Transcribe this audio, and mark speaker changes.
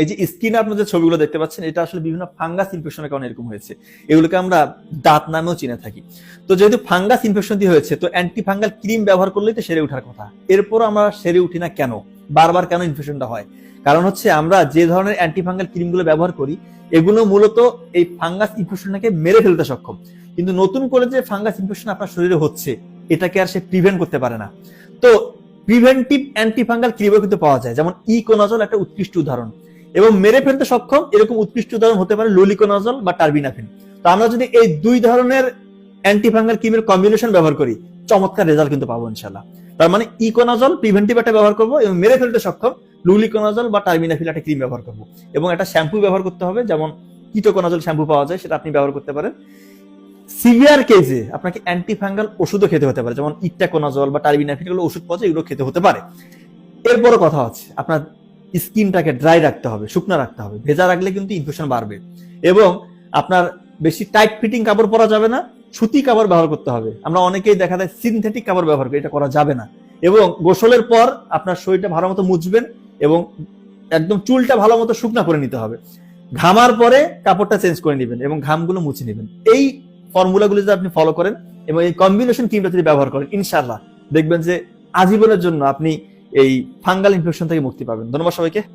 Speaker 1: এই যে স্কিনে আপনার যে ছবিগুলো দেখতে পাচ্ছেন, এটা আসলে বিভিন্ন ফাঙ্গাস ইনফেকশনের কারণে এরকম হয়েছে। এগুলোকে আমরা দাঁত নামেও চিনে থাকি। তো যেহেতু ফাঙ্গাস ইনফেকশন দিয়ে হয়েছে, তো অ্যান্টি ফাঙ্গাল ক্রিম ব্যবহার করলেই তো সেরে ওঠার কথা। এরপর আমরা সেরে উঠি না কেন? বারবার কেন ইনফেকশনটা হয়? কারণ হচ্ছে আমরা যে ধরনের অ্যান্টি ফাঙ্গাল ক্রিমগুলো ব্যবহার করি, এগুলো মূলত এই ফাঙ্গাস ইনফেকশনটাকে মেরে ফেলতে সক্ষম। কিন্তু নতুন করে যে ফাঙ্গাস ইনফেকশন আপনার শরীরে হচ্ছে, এটাকে আর সে প্রিভেন্ট করতে পারে না। তো প্রিভেন্টিভ অ্যান্টি ফাঙ্গাল ক্রিমও কিন্তু পাওয়া যায়। যেমন ইকোনাজল একটা উৎকৃষ্ট উদাহরণ। এবং মেরে ফেলতে সক্ষম এরকম উৎকৃষ্ট উদাহরণ হতে পারে লুলিকোনাজল বা টার্বিনাফিন। তো আমরা যদি এই দুই ধরনের অ্যান্টিফাঙ্গাল ক্রিমের কম্বিনেশন ব্যবহার করি, চমৎকার রেজাল্ট কিন্তু পাবো ইনশাল্লাহ তার মানে ইকোনাজল প্রিভেন্টিভ একটা ব্যবহার করব এবং মেরে ফেলতে সক্ষম লুলিকোনাজল বা টার্মিনাফিল একটা ক্রিম ব্যবহার করব। এবং একটা শ্যাম্পু ব্যবহার করতে হবে, যেমন কিটোকোনাজল শ্যাম্পু পাওয়া যায়, সেটা আপনি ব্যবহার করতে পারেন। সিভিয়ার কেজে আপনাকে অ্যান্টিফাঙ্গাল ওষুধও খেতে হতে পারে, যেমন ইট্টাকোনাজল বা টার্বিনাফিল এগুলো ওষুধ পাওয়া যায় এগুলো খেতে হতে পারে। এরপরও কথা হচ্ছে, আপনার স্কিনটাকে ড্রাই রাখতে হবে, শুকনো রাখতে হবে। ভেজা রাখলে কিন্তু ইনফেকশন বাড়বে। এবং আপনার বেশি টাইট ফিটিং কাপড় পরা যাবে না, সুতি কাপড় ব্যবহার করতে হবে। আমরা অনেকেই দেখা যায় সিনথেটিক কাপড় ব্যবহার করি, এটা করা যাবে না। এবং গোসলের পর আপনার শরীরটা ভালো মতো মুছবেন এবং একদম চুলটা ভালো মতো শুকনা করে নিতে হবে। ঘামার পরে কাপড়টা চেঞ্জ করে নেবেন এবং ঘামগুলো মুছে নেবেন। এই ফর্মুলাগুলো যদি আপনি ফলো করেন এবং এই কম্বিনেশন ক্রিমটা যদি ব্যবহার করেন ইনশাল্লাহ দেখবেন যে আজীবনের জন্য আপনি এই ফাঙ্গাল ইনফেকশন থেকে মুক্তি পাবেন। ধন্যবাদ সবাইকে।